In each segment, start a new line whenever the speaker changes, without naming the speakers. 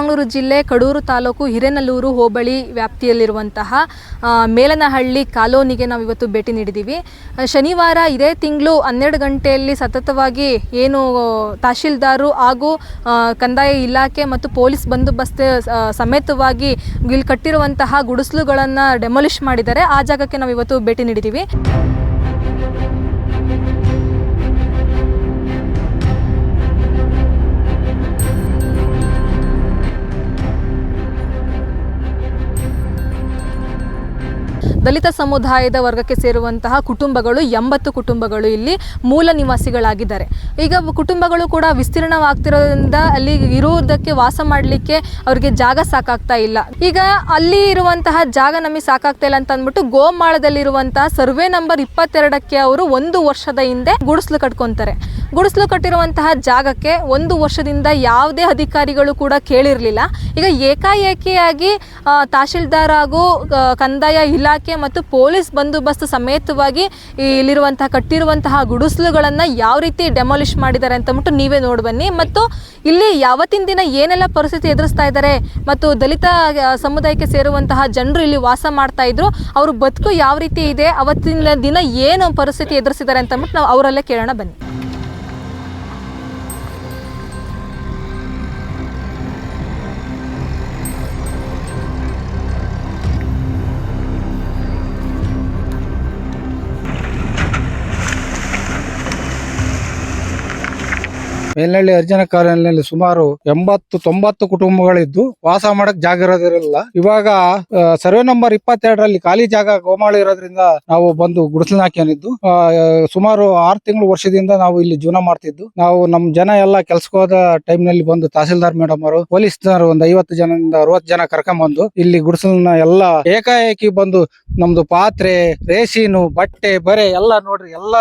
ಚಿಕ್ಕಮಗಳೂರು ಜಿಲ್ಲೆ ಕಡೂರು ತಾಲೂಕು ಹಿರೇನಲ್ಲೂರು ಹೋಬಳಿ ವ್ಯಾಪ್ತಿಯಲ್ಲಿರುವಂತಹ ಮೇಲನಹಳ್ಳಿ ಕಾಲೋನಿಗೆ ನಾವು ಇವತ್ತು ಭೇಟಿ ನೀಡಿದ್ದೀವಿ ಶನಿವಾರ ಇದೇ ತಿಂಗಳು ಹನ್ನೆರಡು ಗಂಟೆಯಲ್ಲಿ ಸತತವಾಗಿ ಏನು ತಹಶೀಲ್ದಾರು ಹಾಗೂ ಕಂದಾಯ ಇಲಾಖೆ ಮತ್ತು ಪೊಲೀಸ್ ಬಂದೋಬಸ್ತ್ ಸಮೇತವಾಗಿ ಇಲ್ಲಿ ಕಟ್ಟಿರುವಂತಹ ಗುಡಿಸಲುಗಳನ್ನು ಡೆಮೊಲಿಷ್ ಮಾಡಿದ್ದಾರೆ. ಆ ಜಾಗಕ್ಕೆ ನಾವು ಇವತ್ತು ಭೇಟಿ ನೀಡಿದ್ದೀವಿ ದಲಿತ ಸಮುದಾಯದ ವರ್ಗಕ್ಕೆ ಸೇರುವಂತಹ ಕುಟುಂಬಗಳು, ಎಂಬತ್ತು ಕುಟುಂಬಗಳು ಇಲ್ಲಿ ಮೂಲ ನಿವಾಸಿಗಳಾಗಿದ್ದಾರೆ. ಈಗ ಕುಟುಂಬಗಳು ಕೂಡ ವಿಸ್ತೀರ್ಣವಾಗ್ತಿರೋದ್ರಿಂದ ಅಲ್ಲಿ ಇರುವುದಕ್ಕೆ ವಾಸ ಮಾಡಲಿಕ್ಕೆ ಅವರಿಗೆ ಜಾಗ ಸಾಕಾಗ್ತಾ ಇಲ್ಲ. ಈಗ ಅಲ್ಲಿ ಇರುವಂತಹ ಜಾಗ ನಮಗೆ ಸಾಕಾಗ್ತಾ ಇಲ್ಲ ಅಂತ ಅಂದ್ಬಿಟ್ಟು ಗೋಮಾಳದಲ್ಲಿರುವಂತಹ ಸರ್ವೆ ನಂಬರ್ ಇಪ್ಪತ್ತೆರಡಕ್ಕೆ ಅವರು ಒಂದು ವರ್ಷದ ಹಿಂದೆ ಗುಡಿಸ್ಲು ಕಟ್ಕೊಂತಾರೆ. ಗುಡಿಸ್ಲು ಕಟ್ಟಿರುವಂತಹ ಜಾಗಕ್ಕೆ ಒಂದು ವರ್ಷದಿಂದ ಯಾವುದೇ ಅಧಿಕಾರಿಗಳು ಕೂಡ ಕೇಳಿರಲಿಲ್ಲ. ಈಗ ಏಕಾಏಕಿಯಾಗಿ ತಹಶೀಲ್ದಾರ್ ಹಾಗೂ ಕಂದಾಯ ಇಲಾಖೆ ಮತ್ತು ಪೊಲೀಸ್ ಬಂದೋಬಸ್ತ್ ಸಮೇತವಾಗಿ ಇಲ್ಲಿರುವಂತಹ, ಕಟ್ಟಿರುವಂತಹ ಗುಡಿಸಲುಗಳನ್ನು ಯಾವ ರೀತಿ ಡೆಮಾಲಿಷ್ ಮಾಡಿದ್ದಾರೆ ಅಂತ ಅಂದ್ಬಿಟ್ಟು ನೀವೇ ನೋಡಿ ಬನ್ನಿ. ಮತ್ತು ಇಲ್ಲಿ ಯಾವತ್ತಿನ ದಿನ ಏನೆಲ್ಲ ಪರಿಸ್ಥಿತಿ ಎದುರಿಸ್ತಾ ಇದ್ದಾರೆ ಮತ್ತು ದಲಿತ ಸಮುದಾಯಕ್ಕೆ ಸೇರುವಂತಹ ಜನರು ಇಲ್ಲಿ ವಾಸ ಮಾಡ್ತಾ ಇದ್ರು, ಅವರು ಬದುಕು ಯಾವ ರೀತಿ ಇದೆ, ಅವತ್ತಿನ ದಿನ ಏನು ಪರಿಸ್ಥಿತಿ ಎದುರಿಸಿದ್ದಾರೆ ಅಂತ ಅಂದ್ಬಿಟ್ಟು ನಾವು ಅವರಲ್ಲೇ ಕೇಳೋಣ ಬನ್ನಿ.
ಮೇಲ್ನಳ್ಳಿ ಅರ್ಜುನ ಕಾಲೋನಿಯಲ್ಲಿ ಸುಮಾರು ಎಂಬತ್ತು ತೊಂಬತ್ತು ಕುಟುಂಬಗಳಿದ್ದು ವಾಸ ಮಾಡಕ್ ಜಾಗ ಇರೋದಿರಲಿಲ್ಲ. ಇವಾಗ ಸರ್ವೆ ನಂಬರ್ ಇಪ್ಪತ್ತೆರಡರಲ್ಲಿ ಖಾಲಿ ಜಾಗ ಗೋಮಾಳ ಇರೋದ್ರಿಂದ ನಾವು ಬಂದು ಗುಡಿಸಲು ಹಾಕ್ಯಾನಿದ್ದು ಆ, ಸುಮಾರು ಆರು ತಿಂಗಳು ವರ್ಷದಿಂದ ನಾವು ಇಲ್ಲಿ ಜೀವನ ಮಾಡ್ತಿದ್ದು. ನಾವು ನಮ್ ಜನ ಎಲ್ಲ ಕೆಲ್ಸಕ್ಕೆ ಹೋದ ಟೈಮ್ನಲ್ಲಿ ಬಂದು ತಹಸೀಲ್ದಾರ್ ಮೇಡಮ್ ಅವರು ಪೊಲೀಸ್ನವರು ಒಂದು ಐವತ್ತು ಜನದಿಂದ ಅರವತ್ತು ಜನ ಕರ್ಕೊಂಡ್ ಬಂದು ಇಲ್ಲಿ ಗುಡಿಸಲನ್ನ ಎಲ್ಲ ಏಕಾಏಕಿ ಬಂದು ನಮ್ದು ಪಾತ್ರೆ ರೇಷಿನು ಬಟ್ಟೆ ಬರೆ ಎಲ್ಲ ನೋಡ್ರಿ ಎಲ್ಲ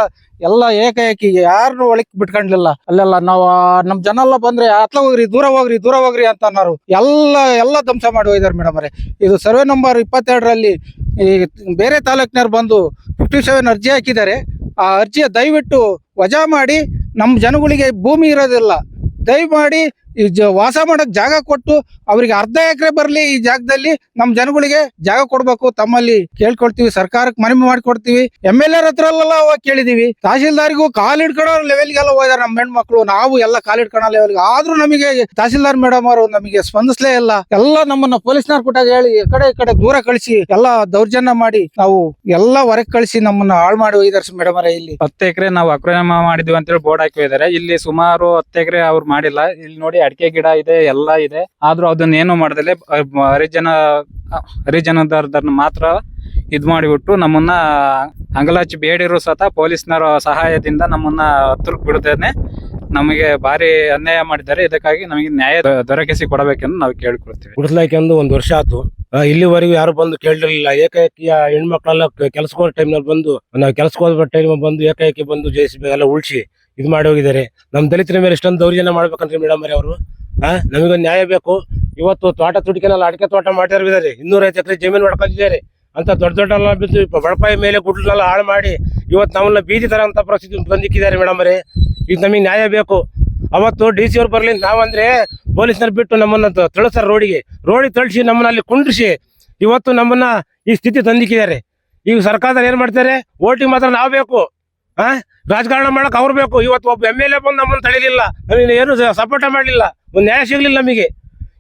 ಎಲ್ಲ ಏಕಾಏಕಿ ಯಾರನ್ನು ಒಳಕ್ ಬಿಟ್ಕೊಂಡ್ಲಿಲ್ಲ ಅಲ್ಲೆಲ್ಲ ನಾವು ನಮ್ ಜನ ಎಲ್ಲ ಬಂದ್ರೆ ಅತ್ಲ ಹೋಗ್ರಿ, ದೂರ ಹೋಗ್ರಿ ದೂರ ಹೋಗ್ರಿ ಅಂತ ಅನ್ನೋರು. ಎಲ್ಲ ಎಲ್ಲ ಧ್ವಂಸ ಮಾಡಿ ಹೋಗಿದಾರೆ ಮೇಡಮ್ ಅವರೇ. ಇದು ಸರ್ವೆ ನಂಬರ್ ಇಪ್ಪತ್ತೆರಡರಲ್ಲಿ ಈ ಬೇರೆ ತಾಲೂಕಿನವ್ರು ಬಂದು ಫಿಫ್ಟಿ ಸೆವೆನ್ ಅರ್ಜಿ ಹಾಕಿದ್ದಾರೆ. ಆ ಅರ್ಜಿಯ ದಯವಿಟ್ಟು ವಜಾ ಮಾಡಿ ನಮ್ಮ ಜನಗಳಿಗೆ ಭೂಮಿ ಇರೋದಿಲ್ಲ. ದಯಮಾಡಿ ವಾಸ ಮಾಡಕ್ ಜಾಗ ಕೊಟ್ಟು ಅವರಿಗೆ ಅರ್ಧ ಎಕರೆ ಬರಲಿ ಈ ಜಾಗದಲ್ಲಿ ನಮ್ಮ ಜನಗಳಿಗೆ ಜಾಗ ಕೊಡ್ಬೇಕು. ತಮ್ಮಲ್ಲಿ ಕೇಳ್ಕೊಳ್ತೀವಿ, ಸರ್ಕಾರಕ್ಕೆ ಮನವಿ ಮಾಡಿಕೊಡ್ತೀವಿ. ಎಂ ಎಲ್ ಎರ್ ಹತ್ರ ಕೇಳಿದೀವಿ. ತಹಸೀಲ್ದಾರ್ಗೂ ಕಾಲ್ ಹಿಡ್ಕೊಳೋ ಲೆವೆಲ್ಗೆಲ್ಲ ಹೋದಾರೆ ನಮ್ಮ ಹೆಣ್ಮಕ್ಳು. ನಾವು ಎಲ್ಲ ಕಾಲ್ ಹಿಡ್ಕೊಳೋ ಲೆವೆಲ್ಗೆ ಆದ್ರೂ ನಮಗೆ ತಹಸೀಲ್ದಾರ್ ಮೇಡಮ್ ಅವರು ನಮಗೆ ಸ್ಪಂದಿಸ್ಲೇ ಇಲ್ಲ. ಎಲ್ಲ ನಮ್ಮನ್ನ ಪೊಲೀಸ್ನವ್ರು ಕೊಟ್ಟಾಗ ಹೇಳಿ, ಈ ಕಡೆ ಈ ಕಡೆ ದೂರ ಕಳಿಸಿ, ಎಲ್ಲ ದೌರ್ಜನ್ಯ ಮಾಡಿ ನಾವು ಎಲ್ಲ ಹೊರಗೆ ಕಳಿಸಿ ನಮ್ಮನ್ನ ಹಾಳು ಮಾಡಿ ಹೋಗಿದಾರೆ ಮೇಡಮ್ ಅವರೇ ಇಲ್ಲಿ.
ಹತ್ತು ಎಕರೆ ನಾವು ಅಕ್ರಮ ಮಾಡಿದ್ವಿ ಅಂತೇಳಿ ಬೋರ್ಡ್ ಹಾಕಿ ಹೋಗಿದ್ದಾರೆ ಇಲ್ಲಿ ಸುಮಾರು ಹತ್ತು ಎಕರೆ ಅವ್ರು ಮಾಡಿಲ್ಲ. ಇಲ್ಲಿ ನೋಡಿ ಅಡಿಕೆ ಗಿಡ ಇದೆ, ಎಲ್ಲ ಇದೆ. ಆದ್ರೂ ಅದನ್ನ ಏನು ಮಾಡದಲೆ ಹರಿಜನ ಹರಿಜನದರ್ನ ಮಾತ್ರ ಇದ್ ಮಾಡಿಬಿಟ್ಟು ನಮ್ಮನ್ನ ಅಂಗಲಾಚಿ ಬೇಡಿರು ಸತ ಪೊಲೀಸ್ನರ ಸಹಾಯದಿಂದ ನಮ್ಮನ್ನ ಹತ್ರಕ್ ಬಿಡದೇನೆ ನಮಗೆ ಭಾರಿ ಅನ್ಯಾಯ ಮಾಡಿದ್ದಾರೆ. ಇದಕ್ಕಾಗಿ ನಮಗೆ ನ್ಯಾಯ ದೊರಕಿಸಿ ಕೊಡಬೇಕೆಂದು ನಾವು ಕೇಳಿಕೊಳ್ತೀವಿ.
ಗುಡಿಸ್ಲಾಯ್ಕೊಂಡು ಒಂದು ವರ್ಷ ಆಯ್ತು. ಇಲ್ಲಿವರೆಗೂ ಯಾರು ಬಂದು ಕೇಳಿರಲಿಲ್ಲ ಏಕಾಏಕಿ ಹೆಣ್ಮಕ್ಳೆಲ್ಲ ಕೆಲ್ಸಕ್ಕೆ ಹೋದ ಟೈಮ್ನಲ್ಲಿ ಬಂದು, ನಾವು ಕೆಲ್ಸಕ್ಕೆ ಹೋದ ಟೈಮ್ ಬಂದು ಏಕಾಏಕಿ ಬಂದು ಜೆ ಸಿ ಬಿ ಎಲ್ಲ ಉಳಿಸಿ ಇದು ಮಾಡಿ ಹೋಗಿದ್ದಾರೆ. ನಮ್ಮ ದಲಿತರ ಮೇಲೆ ಇಷ್ಟೊಂದು ದೌರ್ಜನ್ಯ ಮಾಡ್ಬೇಕಂದ್ರೆ ಮೇಡಮ್ ಅವರು ಆ ನಮಗೊಂದು ನ್ಯಾಯ ಬೇಕು. ಇವತ್ತು ತೋಟ ತುಡಿಕೆನಲ್ಲ ಅಡಿಕೆ ತೋಟ ಮಾಡಿದ್ದಾರೆ ಇನ್ನೂರೈದು ಎಕರೆ ಜಮೀನು ಮಾಡ್ಕೊಂಡಿದ್ದಾರೆ ಅಂತ ದೊಡ್ಡ ದೊಡ್ಡ ಬಿದ್ದು ಬಡಪಾಯಿ ಮೇಲೆ ಗುಡ್ಲೆಲ್ಲ ಹಾಳು ಮಾಡಿ ಇವತ್ತು ನಮ್ಮನ್ನ ಬೀದಿ ತರ ಅಂತ ಪರಿಸ್ಥಿತಿ ಬಂದಿಕ್ಕಿದ್ದಾರೆ ಮೇಡಮ್ ಅವರೇ. ಈಗ ನಮಗೆ ನ್ಯಾಯ ಬೇಕು. ಅವತ್ತು ಡಿ ಸಿ ಅವ್ರು ಬರ್ಲಿ ನಾವಂದ್ರೆ ಪೊಲೀಸ್ನವ್ರು ಬಿಟ್ಟು ನಮ್ಮನ್ನ ತಳಿಸ್ತಾರೆ ರೋಡಿಗೆ. ರೋಡಿಗೆ ತಳಿಸಿ ನಮ್ಮನ್ನ ಅಲ್ಲಿ ಕುಂಡ್ರಿಸಿ ಇವತ್ತು ನಮ್ಮನ್ನ ಈ ಸ್ಥಿತಿ ತಂದಿಕ್ಕಿದ್ದಾರೆ. ಈಗ ಸರ್ಕಾರದಲ್ಲಿ ಏನ್ ಮಾಡ್ತಾರೆ? ಓಟಿಗೆ ಮಾತ್ರ ನಾವು ಬೇಕು. ಆ? ರಾಜಕಾರಣ ಮಾಡಕ್ ಅವ್ರು ಬೇಕು. ಇವತ್ತು ಒಬ್ಬ ಎಂ ಎಲ್ ಎ ಬಂದು ನಮ್ಮನ್ನ ತಳಿಲಿಲ್ಲ ನಮಗೆ ಏನು ಸಪೋರ್ಟ್ ಮಾಡಲಿಲ್ಲ. ಒಂದು ನ್ಯಾಯ ಸಿಗ್ಲಿಲ್ಲ ನಮಗೆ.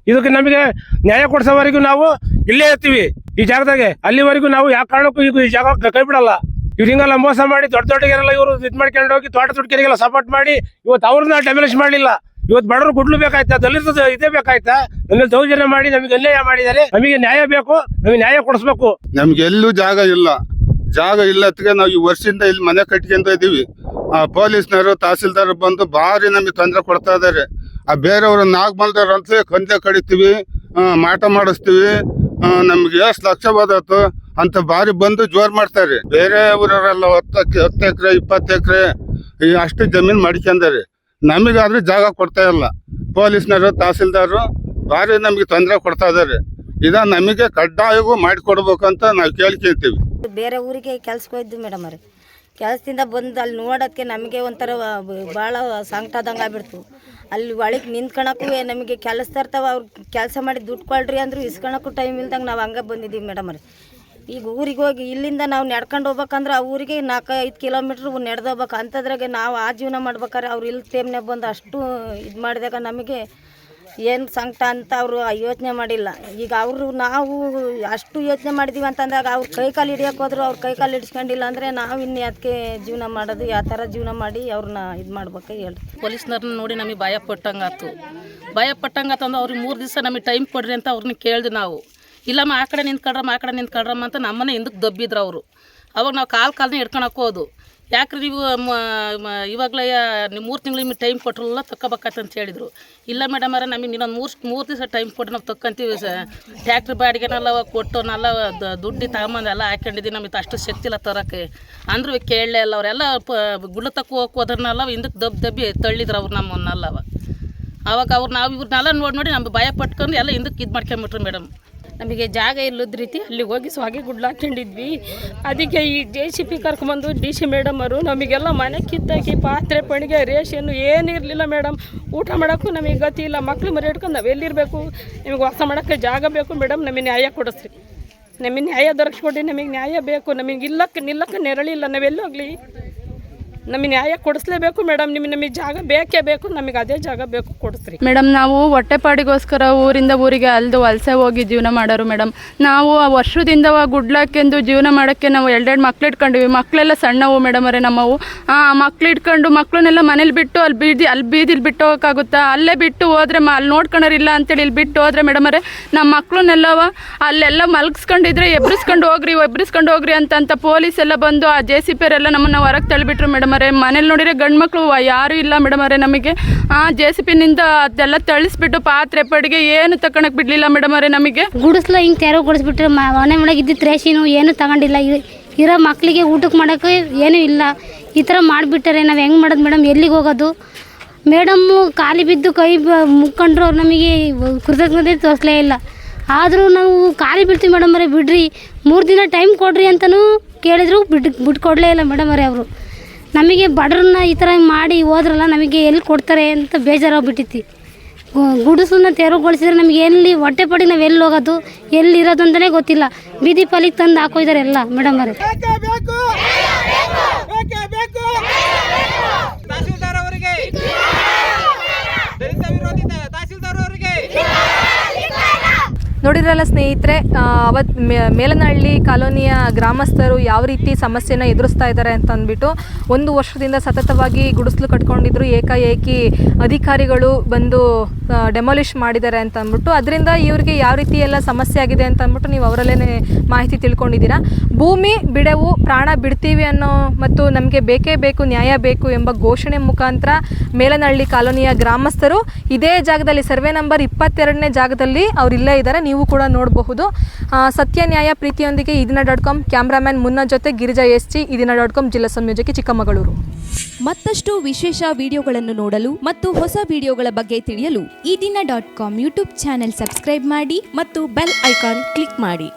ಇದಕ್ಕೆ ನಮಗೆ ನ್ಯಾಯ ಕೊಡ್ಸೋವರೆಗೂ ನಾವು ಇಲ್ಲೇ ಇರ್ತೀವಿ. ಈ ಜಾಗದಾಗೆ. ಅಲ್ಲಿವರೆಗೂ ನಾವು ಯಾವ ಕಾರಣಕ್ಕೂ ಈಗ ಈ ಜಾಗ ಕೈ ಬಿಡಲ್ಲ. ಇವ್ರು ಹಿಂಗೆಲ್ಲ ಮೋಸ ಮಾಡಿ ದೊಡ್ಡ ದೊಡ್ಡಗೆಲ್ಲ ಇವರು ಇದ್ ಮಾಡ್ಕೊಂಡು ಹೋಗಿ ತೋಟ ತುಡ್ಕರಿಗೆಲ್ಲ ಸಪೋರ್ಟ್ ಮಾಡಿ ಇವತ್ತು ಅವ್ರನ್ನ ಡೆಮಲಿಷ್ ಮಾಡಲಿಲ್ಲ. ಇವತ್ತು ಬಡವರು ಗುಡ್ಲು ಬೇಕಾಯ್ತಾ? ದಲಿತ ಇದೇ ಬೇಕಾಯ್ತಾ? ನಮಗೆ ದೌರ್ಜನ್ಯ ಮಾಡಿ ನಮಗೆ ಅನ್ಯಾಯ ಮಾಡಿದ್ದಾರೆ. ನಮಗೆ ನ್ಯಾಯ ಬೇಕು. ನಮಗೆ ನ್ಯಾಯ ಕೊಡಿಸ್ಬೇಕು.
ನಮ್ಗೆ ಎಲ್ಲೂ ಜಾಗ ಇಲ್ಲ. ಜಾಗ ಇಲ್ಲತ್ಗೆ ನಾವು ಈ ವರ್ಷದಿಂದ ಇಲ್ಲಿ ಮನೆ ಕಟ್ಕೊಂತ ಇದೀವಿ. ಆ ಪೊಲೀಸ್ನವರು ತಹಸೀಲ್ದಾರ್ ಬಂದು ಭಾರಿ ನಮಗೆ ತೊಂದರೆ ಕೊಡ್ತಾ ಇದ್ದಾರೆ ಆ ಬೇರೆಯವರು ನಾಗಮಲ್ದವ್ರು ಅಂತಲೇ ಕಂದೆ ಕಡಿತೀವಿ ಮಾಟ ಮಾಡಿಸ್ತೀವಿ ನಮ್ಗೆ ಎಷ್ಟು ಲಕ್ಷ ಬದತ್ತು ಅಂತ ಭಾರಿ ಬಂದು ಜೋರ್ ಮಾಡ್ತಾರೆ. ಬೇರೆ ಊರವರೆಲ್ಲ ಹತ್ತು ಹತ್ತು ಎಕರೆ, ಇಪ್ಪತ್ತು ಎಕರೆ ಈ ಅಷ್ಟು ಜಮೀನು ಮಾಡ್ಕೊಂಡಾರೆ. ನಮಗಾದ್ರೆ ಜಾಗ ಕೊಡ್ತಾ ಇಲ್ಲ. ಪೊಲೀಸ್ನವರು, ತಹಸೀಲ್ದಾರು ಭಾರಿ ನಮಗೆ ತೊಂದರೆ ಕೊಡ್ತಾ ಇದ್ದಾರೆ ಇದ ನಮಗೆ ಕಡ್ಡಾಯಗೂ ಮಾಡಿಕೊಡ್ಬೇಕಂತ ನಾವು ಕೇಳ್ಕೊಂತೀವಿ.
ಬೇರೆ ಊರಿಗೆ ಕೆಲ್ಸಕ್ಕೆ ಹೋಯ್ದು ಮೇಡಮ್ ಅವ್ರೆ. ಕೆಲಸದಿಂದ ಬಂದು ಅಲ್ಲಿ ನೋಡೋದಕ್ಕೆ ನಮಗೆ ಒಂಥರ ಭಾಳ ಸಂಕಟದಂಗೆ ಆಗ್ಬಿಡ್ತು. ಅಲ್ಲಿ ಒಳಗೆ ನಿಂತ್ಕೊಳಕ್ಕೂ ನಮಗೆ ಕೆಲಸ ತರ್ತಾವೆ ಅವ್ರು ಕೆಲಸ ಮಾಡಿ ದುಡ್ಡು ಕೊಳ್ರಿ ಅಂದರು ಇಸ್ಕೊಳಕ್ಕೂ ಟೈಮ್ ಇಲ್ದಂಗೆ ನಾವು ಹಂಗೆ ಬಂದಿದ್ದೀವಿ ಮೇಡಮ್ ರೀ ಈಗ ಊರಿಗೆ ಹೋಗಿ ಇಲ್ಲಿಂದ ನಾವು ನಡ್ಕೊಂಡು ಹೋಗ್ಬೇಕಂದ್ರೆ ಆ ಊರಿಗೆ ನಾಲ್ಕು ಐದು ಕಿಲೋಮೀಟ್ರ್ ನಡೆದೋಗ್ಬೇಕು ಅಂಥದ್ರಾಗೆ ನಾವು ಆ ಜೀವನ ಮಾಡ್ಬೇಕಾದ್ರೆ ಅವ್ರು ಇಲ್ಲಿ ಟೈಮ್ನಾಗ ಬಂದು ಅಷ್ಟು ಇದು ಮಾಡಿದಾಗ ನಮಗೆ ಏನು ಸಂಕಟ ಅಂತ ಅವರು ಯೋಚನೆ ಮಾಡಿಲ್ಲ. ಈಗ ಅವರು ನಾವು ಅಷ್ಟು ಯೋಚನೆ ಮಾಡಿದ್ದೀವಿ ಅಂತಂದಾಗ ಅವ್ರ ಕೈ ಕಾಲು ಹಿಡಿಯೋಕೆ ಹೋದ್ರು ಅವ್ರ ಕೈ ಕಾಲು ಹಿಡಿಸ್ಕೊಂಡಿಲ್ಲ ಅಂದರೆ ನಾವು ಇನ್ನು ಅದಕ್ಕೆ ಜೀವನ ಮಾಡೋದು, ಯಾವ ಥರ ಜೀವನ ಮಾಡಿ ಅವ್ರನ್ನ ಇದು ಮಾಡ್ಬೇಕು ಹೇಳಿ
ಪೊಲೀಸ್ನವ್ರನ್ನ ನೋಡಿ ನಮಗೆ ಭಯ ಪಟ್ಟಂಗಾತು. ಭಯ ಪಟ್ಟಂಗಾತು ಅಂದ್ರೆ ಅವ್ರಿಗೆ ಮೂರು ದಿವಸ ನಮಗೆ ಟೈಮ್ ಕೊಡ್ರಿ ಅಂತ ಅವ್ರನ್ನ ಕೇಳಿದ್ವಿ ನಾವು. ಇಲ್ಲಮ್ಮ ಆ ಕಡೆ ನಿಂತ್ಕೊಳ್ರಮ್ಮ ಆ ಕಡೆ ನಿಂತ್ಕೊಡ್ರಮ್ಮ ಅಂತ ನಮ್ಮನ್ನೇ ಹಿಂದಕ್ಕೆ ದಬ್ಬಿದ್ರು ಅವರು. ಅವಾಗ ನಾವು ಕಾಲು ಕಾಲನ್ನೇ ಹಿಡ್ಕೊಳಕ್ಕೆ ಯಾಕ್ರಿ ನೀವು ಇವಾಗಲೇ ನಿಮ್ಮ ಮೂರು ತಿಂಗಳು ನಿಮಗೆ ಟೈಮ್ ಕೊಟ್ಟರಲ್ಲ ಅಂತ ಹೇಳಿದರು. ಇಲ್ಲ ಮೇಡಮ್ ಅರ ನಮಗೆ ಇನ್ನೊಂದು ಮೂರು ಮೂರು ದಿವಸ ಟೈಮ್ ಕೊಟ್ಟು ನಾವು ತಕ್ಕಂತೀವಿ ಸ ಟ್ಯಾಕ್ಟ್ರಿ ಬಾಡಿಗೆನೆಲ್ಲ ಕೊಟ್ಟು ನಲ್ಲ ದ- ದುಡ್ಡು ತಗೊಂಬಂದು ಎಲ್ಲ ಹಾಕೊಂಡಿದ್ದೀವಿ, ನಮಗೆ ಅಷ್ಟು ಶಕ್ತಿ ಇಲ್ಲ ತರೋಕ್ಕೆ ಅಂದ್ರೂ ಕೇಳಲೇ ಇಲ್ಲ ಅವರೆಲ್ಲ, ಪ, ಗುಳ್ಳ ತಕ್ಕ ಹೋಗೋದ್ರನ್ನೆಲ್ಲ ಹಿಂದಕ್ಕೆ ದಬ್ಬಿ ದಬ್ಬಿ ತಳ್ಳಿದ್ರು ಅವ್ರು ನಮ್ಮನ್ನೆಲ್ಲವ ಅವಾಗ. ಅವ್ರು ನಾವು ಇವ್ರನ್ನೆಲ್ಲ ನೋಡಿ ನೋಡಿ ನಮ್ಮ ಭಯ ಪಟ್ಕೊಂಡು ಎಲ್ಲ ಹಿಂದಕ್ಕೆ ಇದು ಮಾಡ್ಕೊಂಬಿಟ್ರು ಮೇಡಮ್
ನಮಗೆ ಜಾಗ ಇಲ್ಲದ ರೀತಿ ಅಲ್ಲಿಗೆ ಹೋಗಿ ಸ್ವಾಗಿ ಗುಡ್ಲ ಹಾಕೊಂಡಿದ್ವಿ ಅದಕ್ಕೆ ಈ ಜೆ ಸಿ ಪಿ ಕರ್ಕೊಂಬಂದು ಡಿ ಸಿ ಮೇಡಮ್ ಅವರು ನಮಗೆಲ್ಲ ಮನೆ ಕಿತ್ತಾಕಿ ಪಾತ್ರೆ, ಪಣಿಗೆ, ರೇಷನ್ನು ಏನಿರಲಿಲ್ಲ ಮೇಡಮ್ ಊಟ ಮಾಡೋಕ್ಕೂ ನಮಗೆ ಗತಿ ಇಲ್ಲ. ಮಕ್ಳು ಮರಿ ಹಿಡ್ಕೊಂಡು ನಾವು ಎಲ್ಲಿರಬೇಕು? ನಿಮಗೆ ವಾಸ ಮಾಡೋಕ್ಕೆ ಜಾಗ ಬೇಕು ಮೇಡಮ್ ನಮಗೆ ನ್ಯಾಯ ಕೊಡಿಸ್ರಿ. ನಮಗೆ ನ್ಯಾಯ ದೊರಕಿಸ್ಕೊಡಿ, ನಮಗೆ ನ್ಯಾಯ ಬೇಕು. ನಮಗೆ ಇಲ್ಲಕ್ಕೆ ನಿಲ್ಲಕ್ಕೆ ನೆರಳಿಲ್ಲ. ನಾವೆಲ್ಲಿ ಹೋಗ್ಲಿ? ನಮಗೆ ನ್ಯಾಯ ಕೊಡಿಸ್ಲೇಬೇಕು ಮೇಡಮ್. ನಿಮಗೆ ನಮಗೆ ಜಾಗ ಬೇಕೇ ಬೇಕು. ನಮಗೆ ಅದೇ ಜಾಗ ಬೇಕು ಕೊಡಿಸ್ರಿ.
ಮೇಡಮ್, ನಾವು ಹೊಟ್ಟೆಪಾಡಿಗೋಸ್ಕರ ಊರಿಂದ ಊರಿಗೆ ಅಲ್ದು ವಲಸೆ ಹೋಗಿ ಜೀವನ ಮಾಡೋರು ಮೇಡಮ್. ನಾವು ಆ ವರ್ಷದಿಂದ ಗುಡ್ಲಾಕೆಂದು ಜೀವನ ಮಾಡೋಕ್ಕೆ ನಾವು ಎರಡೆರಡು ಮಕ್ಳು ಇಟ್ಕೊಂಡಿವಿ ಮಕ್ಕಳೆಲ್ಲ ಸಣ್ಣವು ಮೇಡಮ್ ಅವರೇ ನಮ್ಮವು. ಆ ಮಕ್ಳು ಇಟ್ಕೊಂಡು ಮಕ್ಕಳನ್ನೆಲ್ಲ ಮನೇಲಿ ಬಿಟ್ಟು ಅಲ್ಲಿ ಬೀದಿ, ಅಲ್ಲಿ ಬೀದಿಲಿ ಬಿಟ್ಟು ಹೋಗೋಕ್ಕಾಗುತ್ತಾ? ಅಲ್ಲೇ ಬಿಟ್ಟು ಹೋದ್ರೆ ಮ, ಅಲ್ಲಿ ನೋಡ್ಕೊಳೋರಿಲ್ಲ ಅಂತೇಳಿ ಇಲ್ಲಿ ಬಿಟ್ಟು ಹೋದ್ರೆ ಮೇಡಮ್ ಅವರೇ, ನಮ್ಮ ಮಕ್ಕಳನ್ನೆಲ್ಲವ ಅಲ್ಲೆಲ್ಲ ಮಲಗಿಸ್ಕೊಂಡಿದ್ರೆ ಎಬ್ರಿಸ್ಕೊಂಡು ಹೋಗ್ರಿ ಎಬ್ರಿಸ್ಕೊಂಡು ಹೋಗ್ರಿ ಅಂತ ಅಂತ ಪೊಲೀಸ್ ಎಲ್ಲ ಬಂದು ಆ ಜೆ ಸಿ ಪಿ ಎಲ್ಲ ನಮ್ಮನ್ನ ಹೊರಗೆ ತಳ್ಳಿಬಿಟ್ರು ಮೇಡಮ್ ಅವರೇ, ಮನೇಲಿ ನೋಡಿದ್ರೆ ಗಂಡು ಮಕ್ಕಳು ಯಾರೂ ಇಲ್ಲ ಮೇಡಮ್ ಅವರೇ ನಮಗೆ. ಆ, ಜೆ ಸಿ ಪಿನಿಂದ ಅದೆಲ್ಲ ತಳಿಸ್ಬಿಟ್ಟು ಪಾತ್ರೆ, ಪಡಿಗೆ ಏನು ತಕೊಳಕ್ ಬಿಡ್ಲಿಲ್ಲ ಮೇಡಮ್ ಅವರೇ ನಮಗೆ.
ಗುಡಿಸ್ಲ ಹಿಂಗೆ ತೆರವು ಗುಡಿಸ್ಬಿಟ್ರೆ ಮನೆ ಒಳಗೆ ಇದ್ದಿದ್ದು ರೇಷನು ಏನು ತಗೊಂಡಿಲ್ಲ. ಇರೋ ಮಕ್ಕಳಿಗೆ ಊಟಕ್ಕೆ ಮಾಡೋಕ್ಕೆ ಏನೂ ಇಲ್ಲ. ಈ ಥರ ಮಾಡಿಬಿಟ್ಟರೆ, ನಾವು ಹೆಂಗೆ ಮಾಡೋದು ಮೇಡಮ್? ಎಲ್ಲಿಗೆ ಹೋಗೋದು? ಮೇಡಮ್ಮು ಖಾಲಿ ಬಿದ್ದು ಕೈ ಮುಕ್ಕೊಂಡ್ರು ಅವ್ರು ನಮಗೆ ಕೃತಜ್ಞತೆ ತೋರಿಸ್ಲೇ ಇಲ್ಲ. ಆದರೂ ನಾವು ಖಾಲಿ ಬಿಡ್ತೀವಿ ಮೇಡಮ್ ಅವರೇ, ಬಿಡ್ರಿ. ಮೂರು ದಿನ ಟೈಮ್ ಕೊಡ್ರಿ ಅಂತಲೂ ಕೇಳಿದ್ರು, ಬಿಡ್ ಬಿಟ್ಕೊಡ್ಲೇ ಇಲ್ಲ ಮೇಡಮ್ ಅವರೇ ಅವರು. ನಮಗೆ ಬಡ್ರನ್ನ ಈ ಥರ ಮಾಡಿ ಹೋದ್ರಲ್ಲ ನಮಗೆ ಎಲ್ಲಿ ಕೊಡ್ತಾರೆ ಅಂತ ಬೇಜಾರಾಗ್ಬಿಟ್ಟೈತಿ ಗುಡಿಸನ್ನ ತೆರವುಗೊಳಿಸಿದ್ರೆ ನಮಗೆ ಎಲ್ಲಿ ಹೊಟ್ಟೆಪಾಡಿಗೆ ನಾವು ಎಲ್ಲಿ ಹೋಗೋದು, ಎಲ್ಲಿ ಇರೋದು ಅಂತಲೇ ಗೊತ್ತಿಲ್ಲ. ಬೀದಿ ಪಾಲಿಗೆ ತಂದು ಹಾಕೋಯ್ತಾರೆ ಎಲ್ಲ ಮೇಡಮ್ ಅವರೇ.
ತಹಸೀಲ್ದಾರ್ ಅವರಿಗೆ ದಲಿತ ವಿರೋಧಿ
ನೋಡಿದ್ರಲ್ಲ ಸ್ನೇಹಿತರೆ ಅವತ್ತು ಮೇಲನಹಳ್ಳಿ ಕಾಲೋನಿಯ ಗ್ರಾಮಸ್ಥರು ಯಾವ ರೀತಿ ಸಮಸ್ಯೆನ ಎದುರಿಸ್ತಾ ಇದ್ದಾರೆ ಅಂತ ಅಂದ್ಬಿಟ್ಟು ಒಂದು ವರ್ಷದಿಂದ ಸತತವಾಗಿ ಗುಡಿಸಲು ಕಟ್ಕೊಂಡಿದ್ರು ಏಕಾಏಕಿ ಅಧಿಕಾರಿಗಳು ಬಂದು ಡೆಮಾಲಿಷ್ ಮಾಡಿದ್ದಾರೆ ಅಂತ ಅಂದ್ಬಿಟ್ಟು ಅದರಿಂದ ಇವರಿಗೆ ಯಾವ ರೀತಿ ಎಲ್ಲ ಸಮಸ್ಯೆ ಆಗಿದೆ ಅಂತ ಅಂದ್ಬಿಟ್ಟು ನೀವು ಅವರಲ್ಲೇ ಮಾಹಿತಿ ತಿಳ್ಕೊಂಡಿದ್ದೀರಾ. ಭೂಮಿ, ಬಿಡೆವು, ಪ್ರಾಣ ಬಿಡ್ತೀವಿ ಅನ್ನೋ ಮತ್ತು ನಮಗೆ ಬೇಕೇ ಬೇಕು, ನ್ಯಾಯ ಬೇಕು ಎಂಬ ಘೋಷಣೆ ಮುಖಾಂತರ ಮೇಲನಹಳ್ಳಿ ಕಾಲೋನಿಯ ಗ್ರಾಮಸ್ಥರು ಇದೇ ಜಾಗದಲ್ಲಿ, ಸರ್ವೆ ನಂಬರ್ ಇಪ್ಪತ್ತೆರಡನೇ ಜಾಗದಲ್ಲಿ ಅವ್ರು ಇಲ್ಲೇ ಇದ್ದಾರೆ. ನೀವು ಕೂಡ ನೋಡಬಹುದು. ಸತ್ಯ ನ್ಯಾಯ ಪ್ರೀತಿಯೊಂದಿಗೆ Idina dot com cameraman Munna ಜೊತೆ Girija S G Eedina dot com ಜಿಲ್ಲಾ ಸಂಯೋಜಕಿ ಚಿಕ್ಕಮಗಳೂರು.
ಮತ್ತಷ್ಟು ವಿಶೇಷ ವಿಡಿಯೋಗಳನ್ನು ನೋಡಲು ಮತ್ತು ಹೊಸ ವಿಡಿಯೋಗಳ ಬಗ್ಗೆ ತಿಳಿಯಲು ಈ ದಿನ dot com YouTube channel subscribe ಮಾಡಿ ಮತ್ತು ಬೆಲ್ ಐಕಾನ್ ಕ್ಲಿಕ್ ಮಾಡಿ.